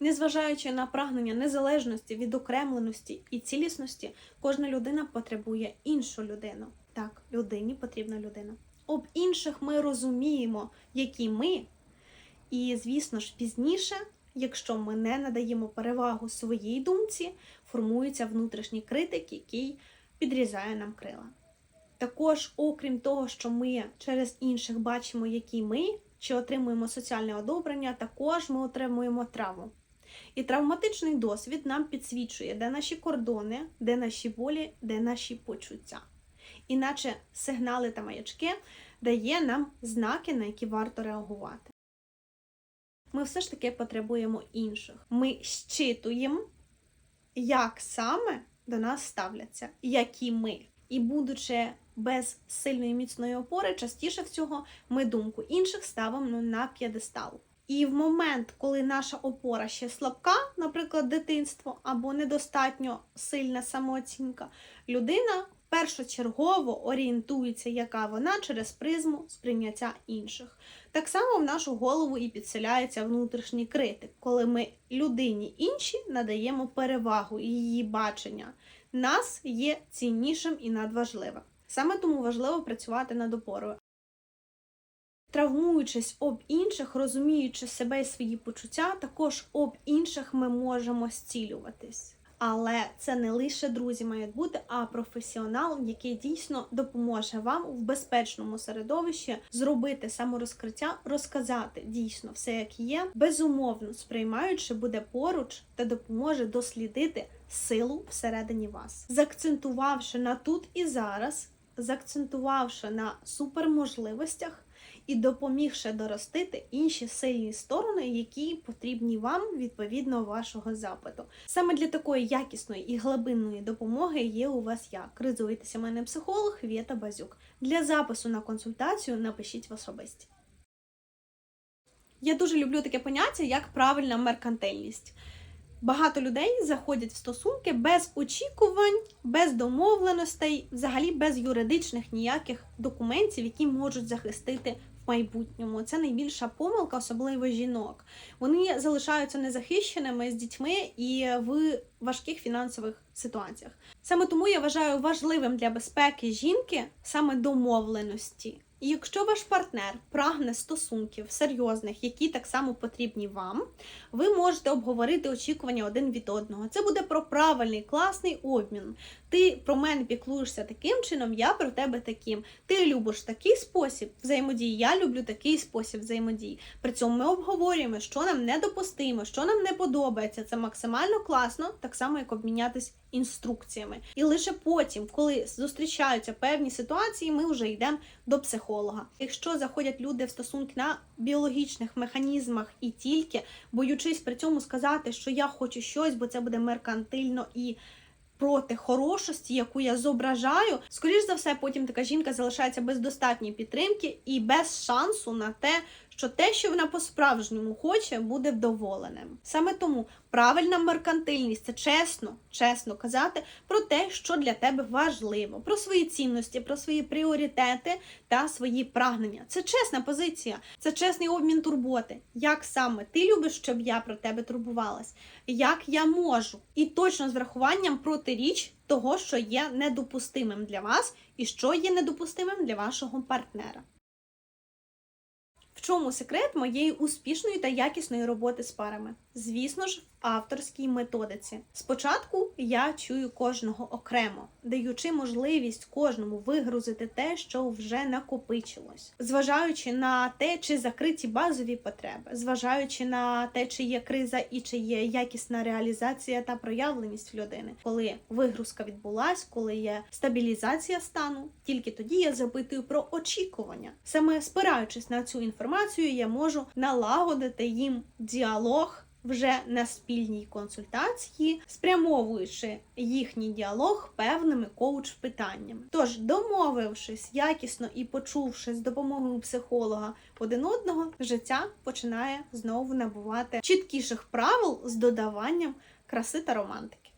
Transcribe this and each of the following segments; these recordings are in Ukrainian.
Незважаючи на прагнення незалежності, відокремленості і цілісності, кожна людина потребує іншу людину. Так, людині потрібна людина. Об інших ми розуміємо, які ми, і, звісно ж, пізніше, якщо ми не надаємо перевагу своїй думці, формується внутрішній критик, який підрізає нам крила. Також, окрім того, що ми через інших бачимо, які ми, чи отримуємо соціальне одобрення, також ми отримуємо травму. І травматичний досвід нам підсвічує, де наші кордони, де наші болі, де наші почуття. Іначе сигнали та маячки дає нам знаки, на які варто реагувати. Ми все ж таки потребуємо інших. Ми щитуємо, як саме до нас ставляться, які ми. І будучи без сильної міцної опори, частіше всього ми думку інших ставимо на п'єдестал. І в момент, коли наша опора ще слабка, наприклад, дитинство або недостатньо сильна самооцінка, людина першочергово орієнтується, яка вона через призму сприйняття інших. Так само в нашу голову і підселяється внутрішній критик, коли ми людині іншій надаємо перевагу її бачення. Нас є ціннішим і надважливим. Саме тому важливо працювати над опорою. Травмуючись об інших, розуміючи себе і свої почуття, також об інших ми можемо зцілюватись. Але це не лише друзі мають бути, а професіонал, який дійсно допоможе вам в безпечному середовищі зробити саморозкриття, розказати дійсно все, як є, безумовно сприймаючи, буде поруч та допоможе дослідити силу всередині вас, заакцентувавши на тут і зараз, заакцентувавши на суперможливостях і допомігши доростити інші сильні сторони, які потрібні вам відповідно вашого запиту. Саме для такої якісної і глибинної допомоги є у вас я, кризовий сімейний психолог Вєта Базюк. Для запису на консультацію напишіть в особисті. Я дуже люблю таке поняття, як правильна меркантильність. Багато людей заходять в стосунки без очікувань, без домовленостей, взагалі без юридичних ніяких документів, які можуть захистити майбутньому. Це найбільша помилка, особливо жінок. Вони залишаються незахищеними з дітьми і в важких фінансових ситуаціях. Саме тому я вважаю важливим для безпеки жінки саме домовленості. І якщо ваш партнер прагне стосунків серйозних, які так само потрібні вам, ви можете обговорити очікування один від одного. Це буде про правильний, класний обмін. Ти про мене піклуєшся таким чином, я про тебе таким. Ти любиш такий спосіб взаємодії, я люблю такий спосіб взаємодії. При цьому ми обговорюємо, що нам недопустимо, що нам не подобається. Це максимально класно, так само як обмінятись інструкціями. І лише потім, коли зустрічаються певні ситуації, ми вже йдемо до психолога. Якщо заходять люди в стосунки на біологічних механізмах і тільки боючись при цьому сказати, що я хочу щось, бо це буде меркантильно і. Проти хорошості, яку я зображаю, скоріш за все, потім така жінка залишається без достатньої підтримки і без шансу на те, що те, що вона по-справжньому хоче, буде вдоволеним. Саме тому правильна меркантильність це чесно, чесно казати про те, що для тебе важливо, про свої цінності, про свої пріоритети та свої прагнення. Це чесна позиція, це чесний обмін турботи. Як саме ти любиш, щоб я про тебе турбувалась? Як я можу? І точно з врахуванням протиріч того, що є недопустимим для вас, і що є недопустимим для вашого партнера. В чому секрет моєї успішної та якісної роботи з парами? Звісно ж, в авторській методиці. Спочатку я чую кожного окремо, даючи можливість кожному вигрузити те, що вже накопичилось, зважаючи на те, чи закриті базові потреби, зважаючи на те, чи є криза і чи є якісна реалізація та проявленість в людини, коли вигрузка відбулась, коли є стабілізація стану, тільки тоді я запитую про очікування. Саме спираючись на цю інформацію, я можу налагодити їм діалог вже на спільній консультації, спрямовуючи їхній діалог певними коуч-питаннями. Тож, домовившись якісно і почувши з допомогою психолога один одного, життя починає знову набувати чіткіших правил з додаванням краси та романтики.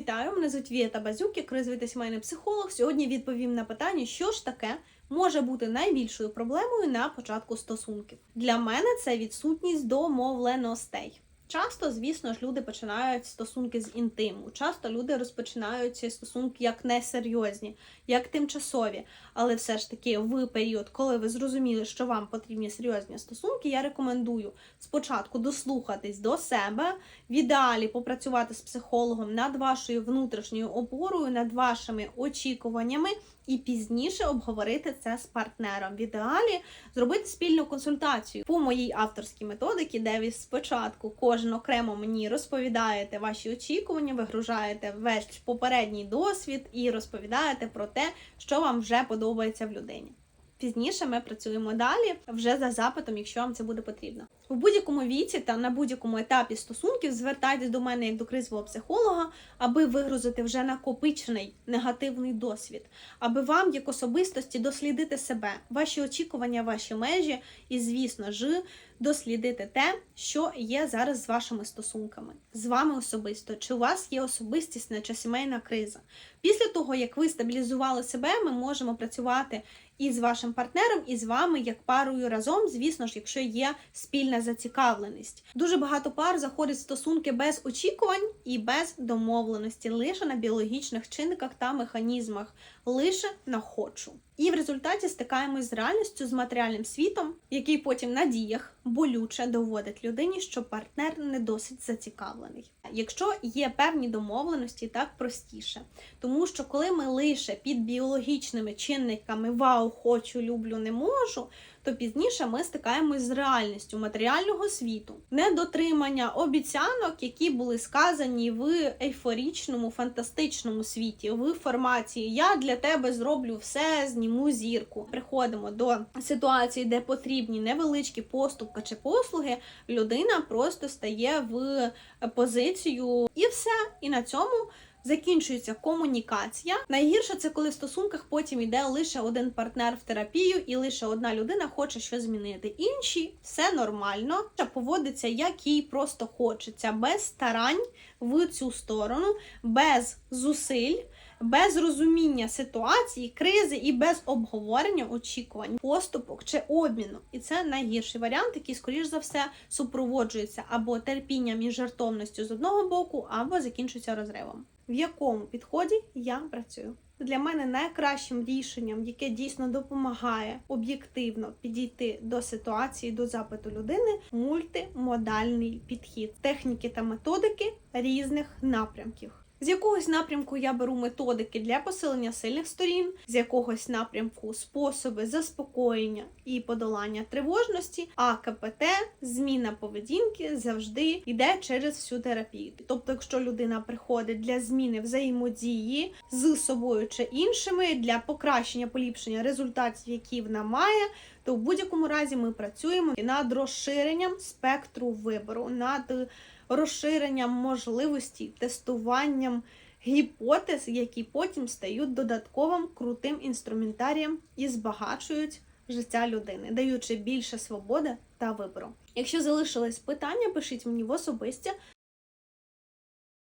Вітаю, мене звуть Віта Базюк, я розвитий сімейний психолог. Сьогодні відповім на питання, що ж таке може бути найбільшою проблемою на початку стосунків. Для мене це відсутність домовленостей. Часто, звісно ж, люди починають стосунки з інтиму. Часто люди розпочинають ці стосунки як несерйозні, як тимчасові. Але все ж таки, в період, коли ви зрозуміли, що вам потрібні серйозні стосунки, я рекомендую спочатку дослухатись до себе, в ідеалі попрацювати з психологом над вашою внутрішньою опорою, над вашими очікуваннями. І пізніше обговорити це з партнером. В ідеалі зробити спільну консультацію по моїй авторській методиці, де ви спочатку кожен окремо мені розповідаєте ваші очікування, вигружаєте весь попередній досвід і розповідаєте про те, що вам вже подобається в людині. Пізніше ми працюємо далі вже за запитом, якщо вам це буде потрібно. У будь-якому віці та на будь-якому етапі стосунків звертайтесь до мене як до кризового психолога, аби вигрузити вже накопичений негативний досвід, аби вам, як особистості, дослідити себе, ваші очікування, ваші межі, і, звісно ж, дослідити те, що є зараз з вашими стосунками, з вами особисто, чи у вас є особистісна чи сімейна криза. Після того, як ви стабілізували себе, ми можемо працювати і з вашим партнером, і з вами як парою разом, звісно ж, якщо є спільна зацікавленість. Дуже багато пар заходять в стосунки без очікувань і без домовленості, лише на біологічних чинниках та механізмах, лише на хочу. І в результаті стикаємось з реальністю, з матеріальним світом, який потім на діях болюче доводить людині, що партнер не досить зацікавлений. Якщо є певні домовленості, так простіше. Тому що коли ми лише під біологічними чинниками вау, хочу, люблю, не можу, то пізніше ми стикаємось з реальністю матеріального світу, недотримання обіцянок, які були сказані в ейфорічному, фантастичному світі, в формації Я для тебе зроблю все, зніму зірку. Приходимо до ситуації, де потрібні невеличкі поступки чи послуги, людина просто стає в позицію і все. І на цьому закінчується комунікація. Найгірше це коли в стосунках потім йде лише один партнер в терапію, і лише одна людина хоче щось змінити. Інші все нормально, поводиться як їй просто хочеться, без старань в цю сторону, без зусиль. Без розуміння ситуації, кризи і без обговорення очікувань, поступок чи обміну. І це найгірший варіант, який, скоріш за все, супроводжується або терпінням і жертовністю з одного боку, або закінчується розривом. В якому підході я працюю? Для мене найкращим рішенням, яке дійсно допомагає об'єктивно підійти до ситуації, до запиту людини, мультимодальний підхід, техніки та методики різних напрямків. З якогось напрямку я беру методики для посилення сильних сторін, з якогось напрямку способи заспокоєння і подолання тривожності, а КПТ, зміна поведінки завжди йде через всю терапію. Тобто, якщо людина приходить для зміни взаємодії з собою чи іншими, для покращення поліпшення результатів, які вона має, то в будь-якому разі ми працюємо над розширенням спектру вибору. над розширенням можливості, тестуванням гіпотез, які потім стають додатковим крутим інструментарієм і збагачують життя людини, даючи більше свободи та вибору. Якщо залишились питання, пишіть мені в особисті.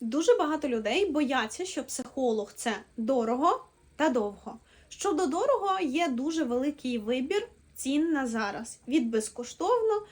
Дуже багато людей бояться, що психолог це дорого та довго. Щодо дорого, є дуже великий вибір цін на зараз від безкоштовно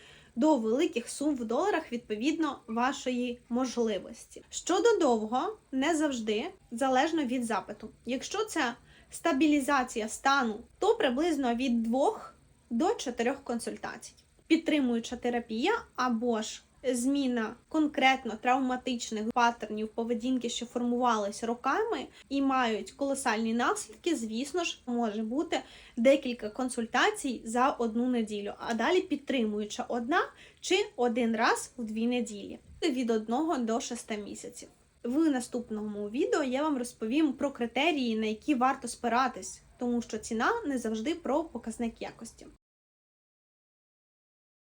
до великих сум в доларах відповідно вашої можливості. Щодо довго, не завжди залежно від запиту. Якщо це стабілізація стану, то приблизно від 2 до 4 консультацій. Підтримуюча терапія або ж зміна конкретно травматичних паттернів поведінки, що формувалися роками, і мають колосальні наслідки, звісно ж, може бути декілька консультацій за одну неділю, а далі підтримуюча одна чи один раз в дві неділі від 1 до 6 місяців. В наступному відео я вам розповім про критерії, на які варто спиратись, тому що ціна не завжди про показник якості.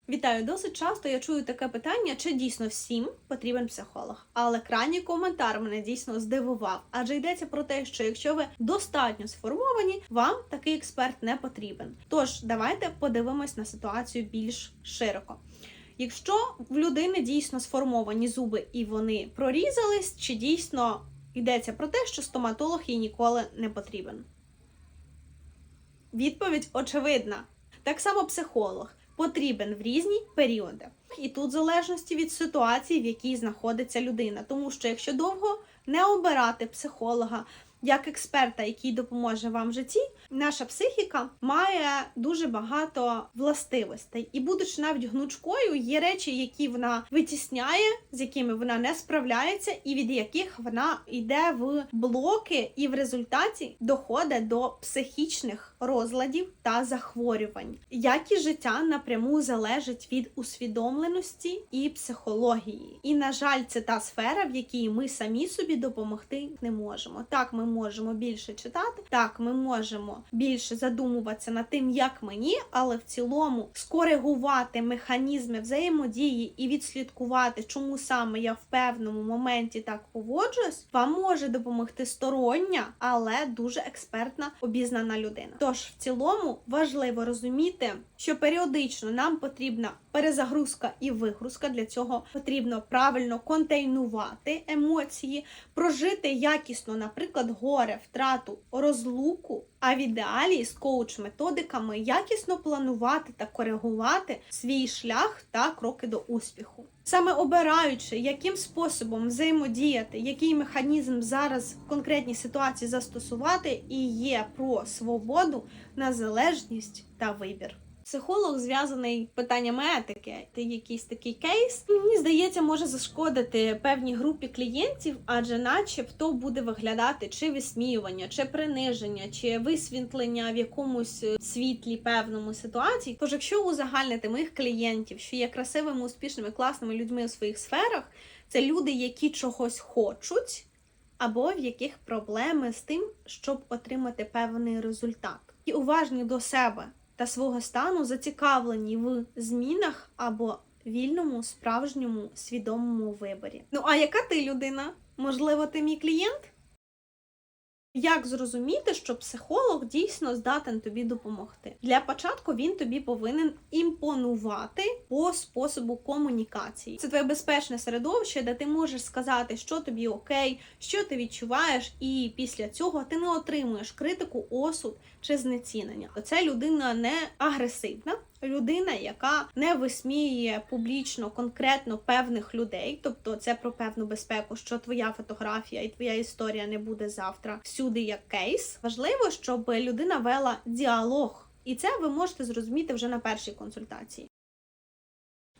Вітаю, досить часто я чую таке питання, чи дійсно всім потрібен психолог. Але крайній коментар мене дійсно здивував, адже йдеться про те, що якщо ви достатньо сформовані, вам такий експерт не потрібен. Тож давайте подивимось на ситуацію більш широко. Якщо в людини дійсно сформовані зуби і вони прорізались, чи дійсно йдеться про те, що стоматолог їй ніколи не потрібен? Відповідь очевидна. Так само психолог потрібен в різні періоди. І тут в залежності від ситуації, в якій знаходиться людина. Тому що якщо довго не обирати психолога як експерта, який допоможе вам в житті, наша психіка має дуже багато властивостей. І, будучи навіть гнучкою, є речі, які вона витісняє, з якими вона не справляється, і від яких вона йде в блоки, і в результаті доходить до психічних розладів та захворювань. Якість життя напряму залежить від усвідомленості і психології. І, на жаль, це та сфера, в якій ми самі собі допомогти не можемо. Так, ми можемо більше читати, так, ми можемо більше задумуватися над тим, як мені, але в цілому скоригувати механізми взаємодії і відслідкувати, чому саме я в певному моменті так поводжуюсь, вам може допомогти стороння, але дуже експертна обізнана людина. Тож, в цілому важливо розуміти, що періодично нам потрібна перезагрузка і вигрузка. Для цього потрібно правильно контейнувати емоції, прожити якісно, наприклад, горе, втрату, розлуку. А в ідеалі з коуч-методиками якісно планувати та коригувати свій шлях та кроки до успіху. Саме обираючи, яким способом взаємодіяти, який механізм зараз в конкретній ситуації застосувати, і є про свободу, незалежність та вибір. Психолог зв'язаний питаннями етики. Ти якийсь такий кейс, мені здається, може зашкодити певній групі клієнтів, адже начебто буде виглядати чи висміювання, чи приниження, чи висвітлення в якомусь е, світлі певному ситуації. Тож, якщо узагальнити моїх клієнтів, що є красивими, успішними, класними людьми у своїх сферах, це люди, які чогось хочуть, або в яких проблеми з тим, щоб отримати певний результат, і уважні до себе та свого стану зацікавлені в змінах або вільному, справжньому, свідомому виборі. Ну а яка ти людина? Можливо, ти мій клієнт? Як зрозуміти, що психолог дійсно здатен тобі допомогти? Для початку він тобі повинен імпонувати по способу комунікації. Це твоє безпечне середовище, де ти можеш сказати, що тобі окей, що ти відчуваєш, і після цього ти не отримуєш критику, осуд чи знецінення. Це людина не агресивна. Людина, яка не висміює публічно конкретно певних людей, тобто це про певну безпеку, що твоя фотографія і твоя історія не буде завтра всюди як кейс. Важливо, щоб людина вела діалог, і це ви можете зрозуміти вже на першій консультації.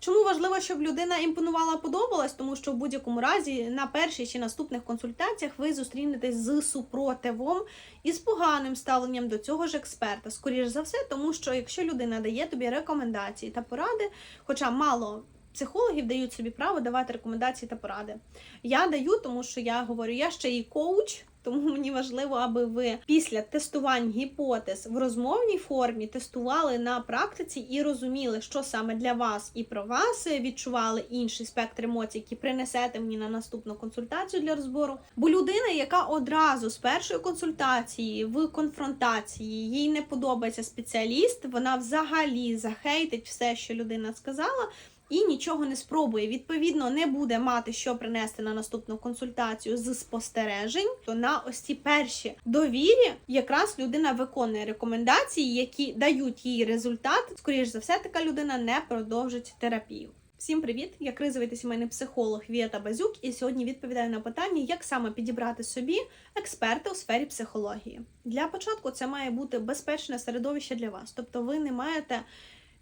Чому важливо, щоб людина імпонувала, подобалась? Тому що в будь-якому разі на першій чи наступних консультаціях ви зустрінетесь з супротивом і з поганим ставленням до цього ж експерта. Скоріше за все, тому що якщо людина дає тобі рекомендації та поради, хоча мало. Психологів дають собі право давати рекомендації та поради. Я даю, тому що я говорю, я ще і коуч, тому мені важливо, аби ви після тестувань гіпотез в розмовній формі тестували на практиці і розуміли, що саме для вас і про вас відчували інший спектр емоцій, які принесете мені на наступну консультацію для розбору. Бо людина, яка одразу з першої консультації в конфронтації їй не подобається спеціаліст, вона взагалі захейтить все, що людина сказала і нічого не спробує. Відповідно, не буде мати що принести на наступну консультацію з спостережень. То на ось ці перші довірі якраз людина виконує рекомендації, які дають їй результат. Скоріше за все, така людина не продовжить терапію. Всім привіт! Я кризовий та сімейний психолог Віта Базюк, і сьогодні відповідаю на питання, як саме підібрати собі експерта у сфері психології. Для початку це має бути безпечне середовище для вас, тобто ви не маєте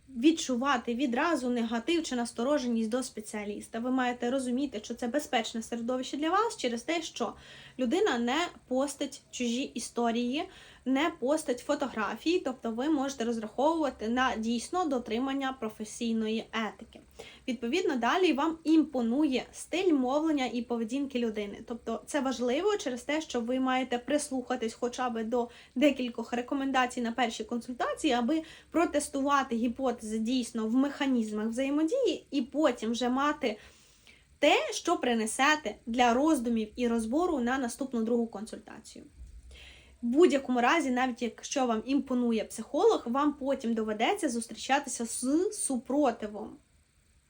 відчувати відразу негатив чи настороженість до спеціаліста. Ви маєте розуміти, що це безпечне середовище для вас через те, що людина не постить чужі історії, не постить фотографії, тобто ви можете розраховувати на дійсно дотримання професійної етики. Відповідно, далі вам імпонує стиль мовлення і поведінки людини. Тобто це важливо через те, що ви маєте прислухатись хоча б до декількох рекомендацій на першій консультації, аби протестувати гіпотези дійсно в механізмах взаємодії, і потім вже мати те, що принесете для роздумів і розбору на наступну другу консультацію. Будь-якому разі, навіть якщо вам імпонує психолог, вам потім доведеться зустрічатися з супротивом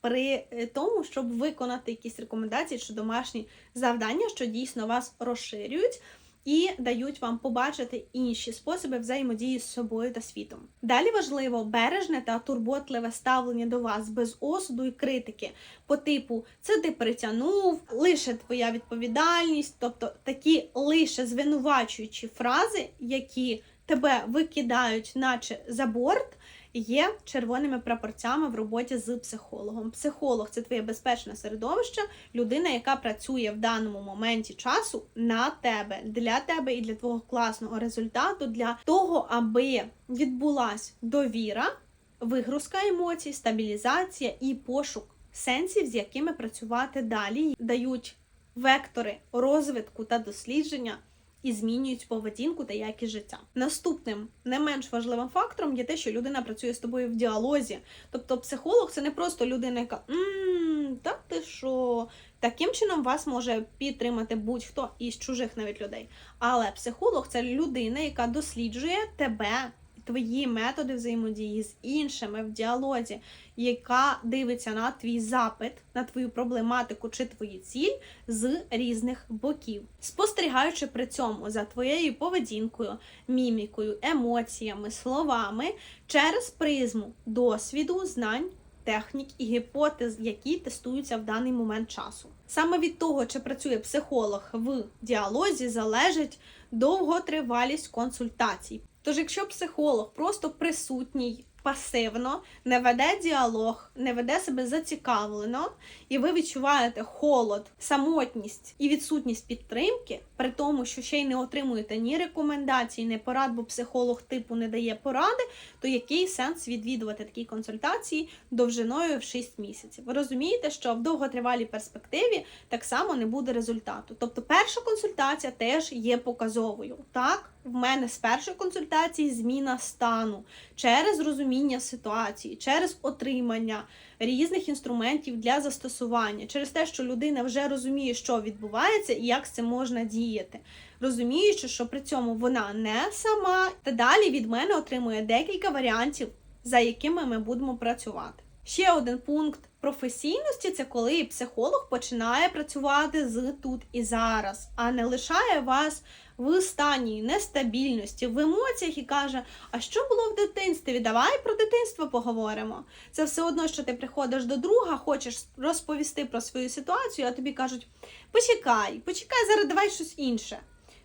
при е, тому, щоб виконати якісь рекомендації чи домашні завдання, що дійсно вас розширюють. І дають вам побачити інші способи взаємодії з собою та світом. Далі важливо бережне та турботливе ставлення до вас без осуду і критики, по типу це ти притягнув, лише твоя відповідальність, тобто такі лише звинувачуючі фрази, які тебе викидають, наче за борт. Є червоними прапорцями в роботі з психологом. Психолог це твоє безпечне середовище, людина, яка працює в даному моменті часу на тебе, для тебе і для твого класного результату, для того, аби відбулась довіра, вигрузка емоцій, стабілізація і пошук сенсів, з якими працювати далі, дають вектори розвитку та дослідження. І змінюють поведінку та якість життя. Наступним не менш важливим фактором є те, що людина працює з тобою в діалозі. Тобто, психолог це не просто людина, яка «Ммм, та ти що? Таким чином вас може підтримати будь-хто із чужих навіть людей. Але психолог це людина, яка досліджує тебе, твої методи взаємодії з іншими в діалозі, яка дивиться на твій запит, на твою проблематику чи твої ціль з різних боків, спостерігаючи при цьому за твоєю поведінкою, мімікою, емоціями, словами через призму досвіду, знань. Технік і гіпотез, які тестуються в даний момент часу. Саме від того, чи працює психолог в діалозі, залежить довготривалість консультацій. Тож, якщо психолог просто присутній пасивно, не веде діалог, не веде себе зацікавлено, і ви відчуваєте холод, самотність і відсутність підтримки, при тому, що ще й не отримуєте ні рекомендацій, ні порад, бо психолог типу не дає поради, то який сенс відвідувати такі консультації довжиною в 6 місяців? Ви розумієте, що в довготривалій перспективі так само не буде результату. Тобто, перша консультація теж є показовою. Так, в мене з першої консультації зміна стану через розуміння ситуації, через отримання різних інструментів для застосування, через те, що людина вже розуміє, що відбувається і як з цим можна діяти, розуміючи, що при цьому вона не сама, та далі від мене отримує декілька варіантів, за якими ми будемо працювати. Ще один пункт професійності це коли психолог починає працювати з тут і зараз, а не лишає вас в стані нестабільності, в емоціях і каже: А що було в дитинстві? Давай про дитинство поговоримо. Це все одно, що ти приходиш до друга, хочеш розповісти про свою ситуацію, а тобі кажуть: почекай, почекай, зараз давай щось інше.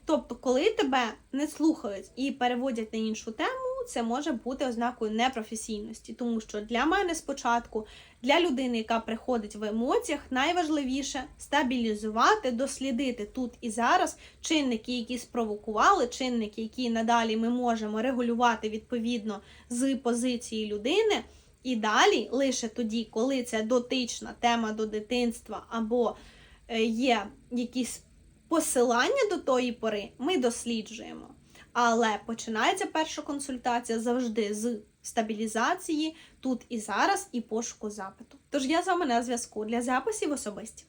Тобто, коли тебе не слухають і переводять на іншу тему, це може бути ознакою непрофесійності, тому що для мене спочатку, для людини, яка приходить в емоціях, найважливіше стабілізувати, дослідити тут і зараз чинники, які спровокували, чинники, які надалі ми можемо регулювати відповідно з позиції людини. І далі, лише тоді, коли це дотична тема до дитинства або е, є якісь посилання до тої пори, ми досліджуємо. Але починається перша консультація завжди з стабілізації тут і зараз, і пошуку запиту. Тож я з вами на зв'язку для записів особисті.